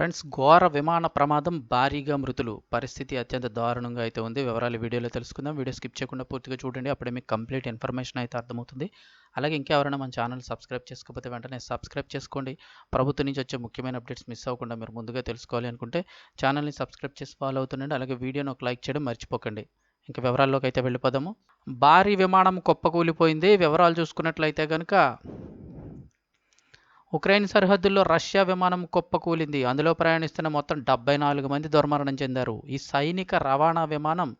Friends ఘోర విమాన ప్రమాదం భారీగా మృతులు. పరిస్థితి అత్యంత దారుణంగా అయితే ఉంది. వివరాలు వీడియోలో తెలుసుకుందాం. వీడియో స్కిప్ చేయకుండా పూర్తిగా చూడండి. అప్పుడే మీకు కంప్లీట్ ఇన్ఫర్మేషన్ అయితే అర్థమవుతుంది. అలాగే ఇంకెవరైనా మన ఛానల్ సబ్స్క్రైబ్ చేసుకోకపోతే వెంటనే సబ్స్క్రైబ్ చేసుకోండి. ప్రభుత్వం నుంచి వచ్చే ముఖ్యమైన అప్డేట్స్ మిస్ అవ్వకుండా మీరు ముందుగా తెలుసుకోవాలి అనుకుంటే ఛానల్ని సబ్స్క్రైబ్ చేసి ఫాలో అవుతుండండి. అలాగే వీడియోని ఒక లైక్ చేయడం మర్చిపోకండి. ఇంకా వివరాల్లోకి అయితే వెళ్ళిపోదాము. భారీ విమానం కుప్పకూలిపోయింది. వివరాలు చూసుకున్నట్లయితే కనుక ఉక్రెయిన్ సరిహద్దుల్లో రష్యా విమానం కుప్పకూలింది. అందులో ప్రయాణిస్తున్న మొత్తం డెబ్బై నాలుగు మంది దుర్మరణం చెందారు. ఈ సైనిక రవాణా విమానం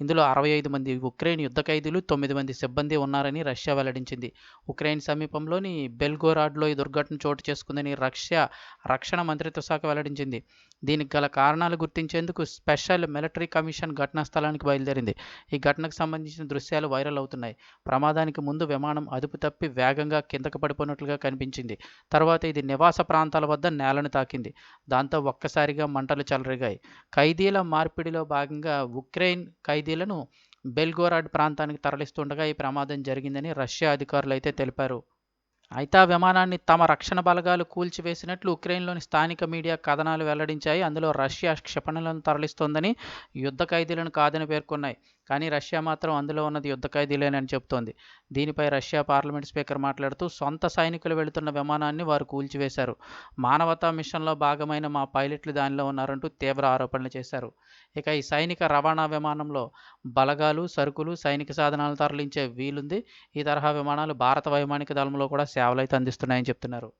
ఇందులో అరవై ఐదు మంది ఉక్రెయిన్ యుద్ధ ఖైదీలు తొమ్మిది మంది సిబ్బంది ఉన్నారని రష్యా వెల్లడించింది. ఉక్రెయిన్ సమీపంలోని బెల్గోరాడ్లో ఈ దుర్ఘటన చోటు చేసుకుందని రష్యా రక్షణ మంత్రిత్వ శాఖ వెల్లడించింది. దీనికి గల కారణాలు గుర్తించేందుకు స్పెషల్ మిలిటరీ కమిషన్ ఘటనా స్థలానికి బయలుదేరింది. ఈ ఘటనకు సంబంధించిన దృశ్యాలు వైరల్ అవుతున్నాయి. ప్రమాదానికి ముందు విమానం అదుపు తప్పి వేగంగా కిందకు పడిపోయినట్లుగా కనిపించింది. తర్వాత ఇది నివాస ప్రాంతాల వద్ద నేలను తాకింది. దాంతో ఒక్కసారిగా మంటలు చెలరేగాయి. ఖైదీల మార్పిడిలో భాగంగా ఉక్రెయిన్ ఖైదీ ఖైదీలను బెల్గోరాడ్ ప్రాంతానికి తరలిస్తుండగా ఈ ప్రమాదం జరిగిందని రష్యా అధికారులు అయితే తెలిపారు. అయితే ఆ విమానాన్ని తమ రక్షణ బలగాలు కూల్చివేసినట్లు ఉక్రెయిన్లోని స్థానిక మీడియా కథనాలు వెల్లడించాయి. అందులో రష్యా క్షిపణులను తరలిస్తోందని యుద్ధ ఖైదీలను కాదని పేర్కొన్నాయి. కానీ రష్యా మాత్రం అందులో ఉన్నది యుద్ధ ఖైదీలేనని చెబుతోంది. దీనిపై రష్యా పార్లమెంట్ స్పీకర్ మాట్లాడుతూ సొంత సైనికులు వెళుతున్న విమానాన్ని వారు కూల్చివేశారు. మానవతా మిషన్లో భాగమైన మా పైలట్లు దానిలో ఉన్నారంటూ తీవ్ర ఆరోపణలు చేశారు. ఇక ఈ సైనిక రవాణా విమానంలో బలగాలు సరుకులు సైనిక సాధనాలు తరలించే వీలుంది. ఈ తరహా విమానాలు భారత వైమానిక దళంలో కూడా సేవలు అయితే అందిస్తున్నాయని చెప్తున్నారు.